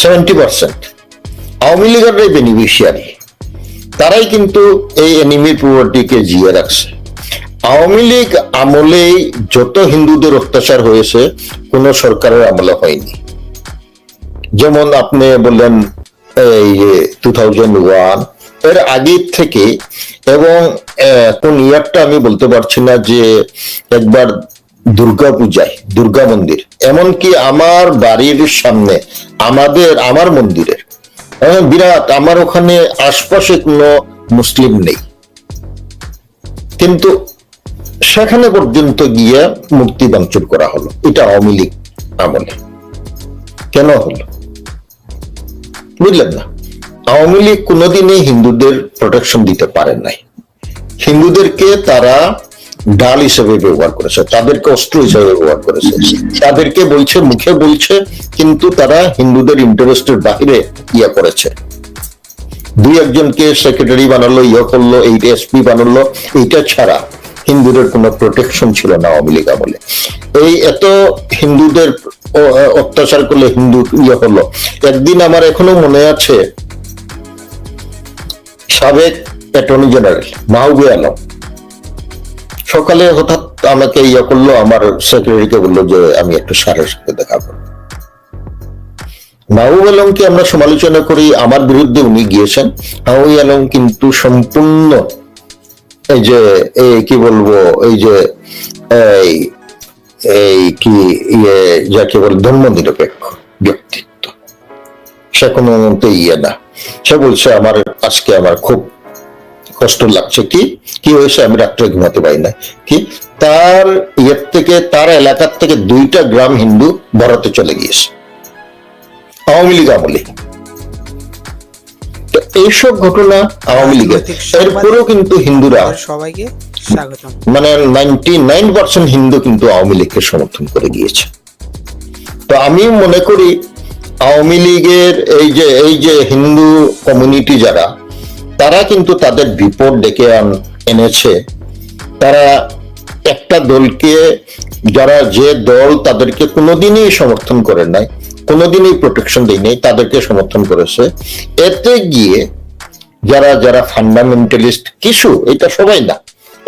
Seventy percent Awami লীগের beneficiary তারাই কিন্তু এই এনিমি প্রপার্টিকে জিয়ে রাখছে। আওয়ামী লীগ আমলেই যত হিন্দুদের অত্যাচার হয়েছে, কোন সরকারের আমলে হয়নি। যেমন আপনি বললেন, এই টু থাউজেন্ড ওয়ানের আগে থেকে এবং কোন ইয়ারটা আমি বলতে পারছি না যে একবার দুর্গা পূজায় দুর্গা মন্দির। এমনকি আমার বাড়ির সামনে আমাদের, আমার মন্দিরের। বিরাট, আমার ওখানে আশপাশে কোনো মুসলিম নেই। কিন্তু সেখানে পর্যন্ত গিয়ে মূর্তি ভাঙচুর করা হলো। এটা লীগ আমলে। কেন হলো? বুঝলেন না? আওয়ামী লীগ কোনোদিনই হিন্দুদের প্রোটেকশন দিতে পারেন নাই। হিন্দুদেরকে তারা ডাল হিসেবে ব্যবহার করেছে, তাদেরকে অস্ত্র হিসেবে ব্যবহার করেছে। তাদেরকে বলছে, মুখে বলছে, কিন্তু তারা হিন্দুদের ইন্টারেস্টের বাহিরে ইয়ে করেছে। দুই একজনকে সেক্রেটারি বানালো ইয়ে করল এইটা এসপি বানালো, এইটা ছাড়া হিন্দুদের কোনো প্রোটেকশন ছিল না আওয়ামী লীগ আমলে। এই এত হিন্দুদের অত্যাচার করলে হিন্দু ইয়ে হলো একদিন আমার এখনও মনে আছে, সাবেক অ্যাটর্নি জেনারেল মাহবুবে আলম সকালে হঠাৎ আমাকে ইয়ে করল, আমার সেক্রেটারিকে বলল যে আমি একটু স্যারের সাথে দেখা করব। মাহবুব আলমকে আমরা সমালোচনা করি, আমার বিরুদ্ধে উনি গিয়েছেন। মাহবুব আলম কিন্তু সম্পূর্ণ এই যে, এই কি বলব, এই যে, এই এই কি ইয়ে যাকে বলে ধর্ম নিরপেক্ষ ব্যক্তিত্ব। সে কোনো মতে ইয়ে না। সে বলছে, আমার আজকে আমার খুব কষ্ট লাগছে কি? কি হয়েছে? আমি রাত্রে ঘুমাতে পারি না। কি? তার ইয়ের থেকে তার এলাকার থেকে দুইটা গ্রাম হিন্দু ভারতে চলে গিয়েছে। আওয়ামী লীগ আমলে। তো এইসব ঘটনা আওয়ামী লীগের। এরপরেও কিন্তু হিন্দুরা সবাইকে স্বাগতম। মানে নাইনটি নাইন পার্সেন্ট হিন্দু কিন্তু আওয়ামী লীগকে সমর্থন করে গিয়েছে। তো আমি মনে করি আওয়ামী লীগের এই যে এই যে হিন্দু কমিউনিটি যারা তারা কিন্তু তাদের বিপদ ডেকে এনেছে। তারা একটা দলকে, যারা যে দল তাদেরকে কোনোদিনই সমর্থন করে নাই, কোনোদিনই প্রোটেকশন দেয় নাই, তাদেরকে সমর্থন করেছে। এতে গিয়ে যারা যারা ফান্ডামেন্টালিস্ট কিছু, এটা সবাই না,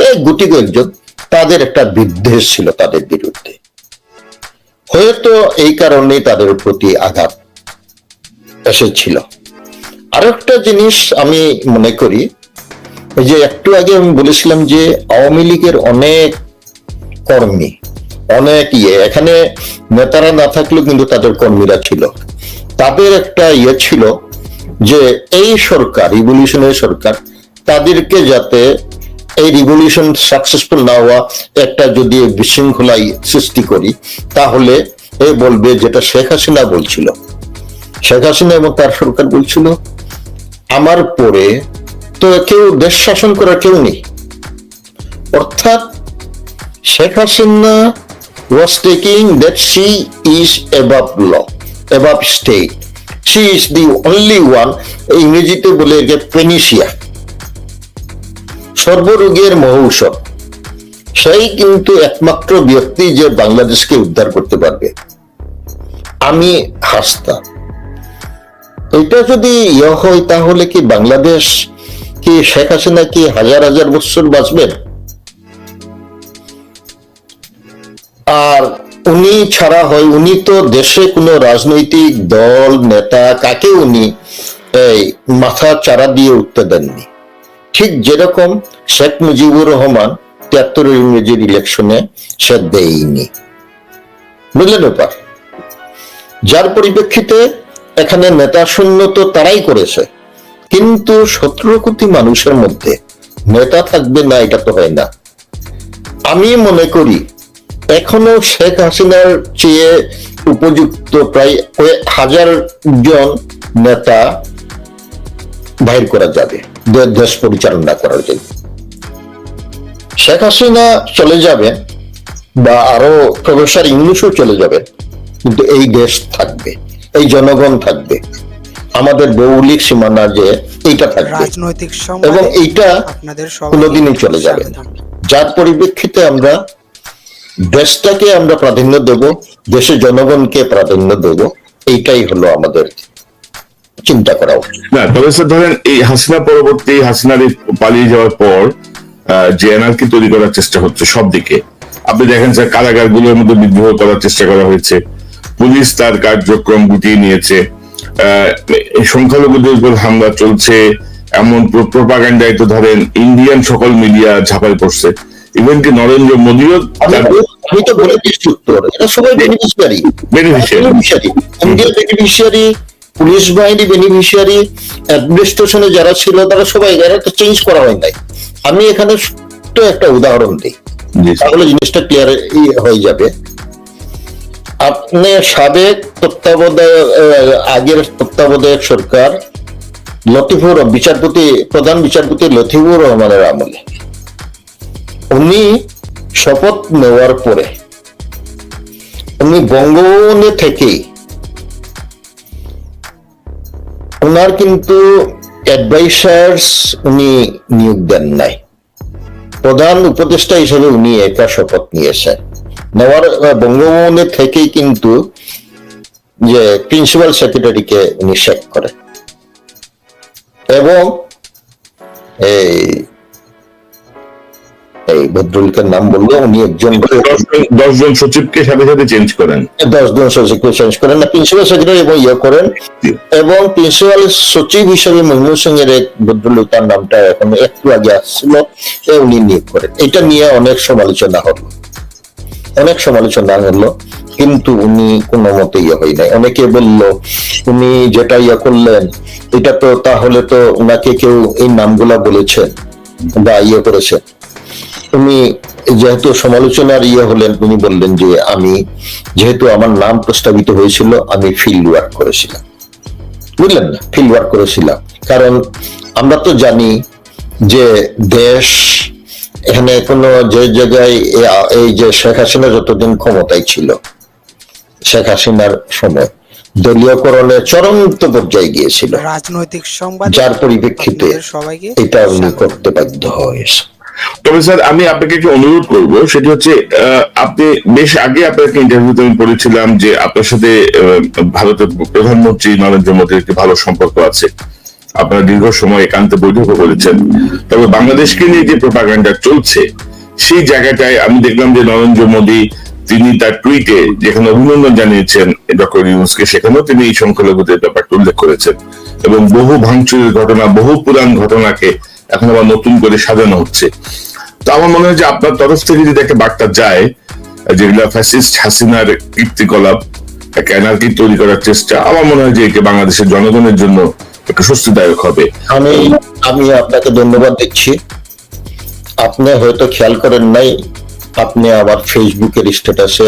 এই গুটি কয়েকজন, তাদের একটা বিদ্বেষ ছিল তাদের বিরুদ্ধে। হয়তো এই কারণেই তাদের প্রতি আঘাত এসেছিল। আরেকটা জিনিস আমি মনে করি যে একটু আগে আমি বলেছিলাম যে আওয়ামী লীগের অনেক কর্মী, অনেক ইয়ে এখানে নেতারা না থাকলেও কিন্তু তাদের কর্মীরা ছিল। তাদের একটা ইয়ে ছিল যে এই সরকার রিভলিউশনের সরকার, তাদেরকে যাতে এই রিভলিউশন সাকসেসফুল না হওয়া একটা যদি বিশৃঙ্খলা সৃষ্টি করি, তাহলে এ বলবে যেটা শেখ হাসিনা বলছিল। শেখ হাসিনা এবং তার সরকার বলছিল আমার পরে তো কেউ দেশ শাসন করার কেউ নেই। অর্থাৎ Sheikh Hasina was taking that she is above law, above state. She is the only one, ইংরেজিতে বলে একে পেনিসিয়া সর্বরোগের মহৌষধ। সেই কিন্তু একমাত্র ব্যক্তি যে বাংলাদেশকে উদ্ধার করতে পারবে। আমি হাসতাম। এটা যদি ইয়ে হয়, তাহলে কি বাংলাদেশ কি শেখ হাসিনা কি হাজার হাজার বছর বাঁচবেন আর উনি ছাড়া হয়, উনি তো দেশে কোনো রাজনৈতিক দল, নেতা কাকে উনি, এই, মাথা চারা দিয়ে উঠতে দেননি। ঠিক যেরকম শেখ মুজিবুর রহমান তিয়াত্তর ইংরেজির ইলেকশনে সে দেয়নি। বুঝলেন ব্যাপার? যার পরিপ্রেক্ষিতে এখানে নেতা শূন্য তো তারাই করেছে। কিন্তু সতেরো কোটি মানুষের মধ্যে নেতা থাকবে না, এটা তো হয় না। আমি মনে করি, এখনও শেখ হাসিনার চেয়ে উপযুক্ত প্রায় হাজার জন নেতা বাহির করা যাবে দেশ পরিচালনা করার জন্য। শেখ হাসিনা চলে যাবেন বা আরও প্রফেসর ইংলিশও চলে যাবেন, কিন্তু এই দেশ থাকবে। এই জনগণ থাকবে। আমাদের ভৌগোলিক সীমানা যে এইটা থাকবে। রাজনৈতিক এবং এইটা আপনাদের কোনোদিনই চলে যাবে যার পরিপ্রেক্ষিতে আমরা দেশটাকে আমরা প্রাধান্য দেব দেশের জনগণকে প্রাধান্য দেব এইটাই হলো আমাদের চিন্তা করা উচিত। না তবে স্যার ধরেন এই হাসিনা পরবর্তী হাসিনার পালিয়ে যাওয়ার পর আহ, যে এনআরকি তৈরি করার চেষ্টা হচ্ছে সব দিকে আপনি দেখেন স্যার কারাগারগুলোর মধ্যে বিদ্রোহ করার চেষ্টা করা হয়েছে। পুলিশ তার কার্যক্রম গুটিয়ে নিয়েছে। সংখ্যালঘুদের উপর হামলা চলছে এমন প্রোপাগান্ডায় তো ধরেন ইন্ডিয়ান সকল মিডিয়া ঝাঁপাই পড়ছে। ইভেন কি নরেন্দ্র মোদীও আমি তো বলে দিচ্ছি উত্তর। এরা সবাই বেনিফিশিয়ারি বেনিফিশিয়ারি ইন্ডিয়ার বেনিফিশিয়ারি পুলিশ বাহিনী বেনিফিশিয়ারি অ্যাডমিনিস্ট্রেশনে যারা ছিল তারা সবাই এরা তো চেঞ্জ করা হয় নাই। আমি এখানে একটা উদাহরণ দিই। তাহলে জিনিসটা ক্লিয়ার হয়ে যাবে। আপনি সাবেক তত্ত্বাবধায়ক আগের তত্ত্বাবধায়ক সরকার লতিফুর বিচারপতি, প্রধান বিচারপতি লতিফুর রহমানের আমলে। উনি শপথ নেওয়ার পরে, উনি বঙ্গভবনে থেকেই ওনার কিন্তু অ্যাডভাইসার্স উনি নিয়োগ দেন নাই। প্রধান উপদেষ্টা হিসেবে উনি একা শপথ নিয়েছেন। নেওয়ার বঙ্গভবনে থেকেই কিন্তু যে প্রিন্সিপাল সেক্রেটারিকে উনি শেক করেন এবং এই এই ভদ্রলোকের নাম বলল উনি একজন দশজন দশজন সচিবকে সাথে সাথে চেঞ্জ করেন। দশ জন সচিবকে চেঞ্জ করেন না প্রিন্সিপাল সেক্রেটারি এবং ইয়ে করেন। এবং প্রিন্সিপাল সচিব হিসেবে মহমুদ সিং এর এক ভদ্রলোক তার নামটা এখন একটু আগে আসছিল উনি নিয়োগ করেন। এটা নিয়ে অনেক সমালোচনা হলো। অনেক সমালোচনা হলো, কিন্তু উনি কোনো মতে ইয়ে হয় নাই। অনেকে বলল, উনি যেটা ইয়ে করলেন, এটা তো তাহলে তো উনাকে কেউ এই নামগুলা বলেছেন বা ইয়ে করেছেন উনি যেহেতু সমালোচনার ইয়ে হলেন, উনি বললেন যে, আমি যেহেতু আমার নাম প্রস্তাবিত হয়েছিল, আমি ফিল্ড ওয়ার্ক করেছিলাম। বুঝলেন না? ফিল্ড ওয়ার্ক করেছিলাম। কারণ আমরা তো জানি যে দেশ এখানে কোনো যে জায়গায় এই যে শেখ হাসিনা যতদিন ক্ষমতায় ছিল শেখ হাসিনার সময় দলীয়করণে পর্যায়ে গিয়েছিল। রাজনৈতিক সংবাদ যার পরিপ্রেক্ষিতে সবাইকে এটা উনি করতে বাধ্য হয়েছে তবে স্যার আমি আপনাকে একটু অনুরোধ করব সেটি হচ্ছে আহ, আপনি বেশ আগে আপনাকে ইন্টারভিউতে আমি পড়েছিলাম যে আপনার সাথে আহ, ভারতের প্রধানমন্ত্রী নরেন্দ্র মোদীর একটি ভালো সম্পর্ক আছে। আপনারা দীর্ঘ সময় একান্তে বৈঠকও করেছেন। তবে বাংলাদেশকে নিয়ে যে প্রোপাগান্ডা চলছে, সেই জায়গাটায় আমি দেখলাম যে নরেন্দ্র মোদী, তিনি তার টুইটে যেখানে অভিনন্দন জানিয়েছেন ডক্টর ইউনুসকে, সেখানেও তিনি এই সংখ্যালঘুদের ব্যাপারটা উল্লেখ করেছেন। এবং বহু ভাঙচুরের ঘটনা, বহু পুরান ঘটনাকে এখন আবার নতুন করে সাজানো হচ্ছে। তো আমার মনে হয় যে আপনার তরফ থেকে যদি একটা বার্তা যায় যেগুলো ফ্যাসিস্ট হাসিনার কীর্তিকলাপ, একটা এনার্কি তৈরি করার চেষ্টা, আমার মনে হয় যে একে বাংলাদেশের জনগণের জন্য স্বস্তিদায়ক হবে। আমি আমি আপনাকে ধন্যবাদ দিচ্ছি। আপনি হয়তো খেয়াল করেন নাই, আপনি আমার ফেসবুকের স্ট্যাটাসে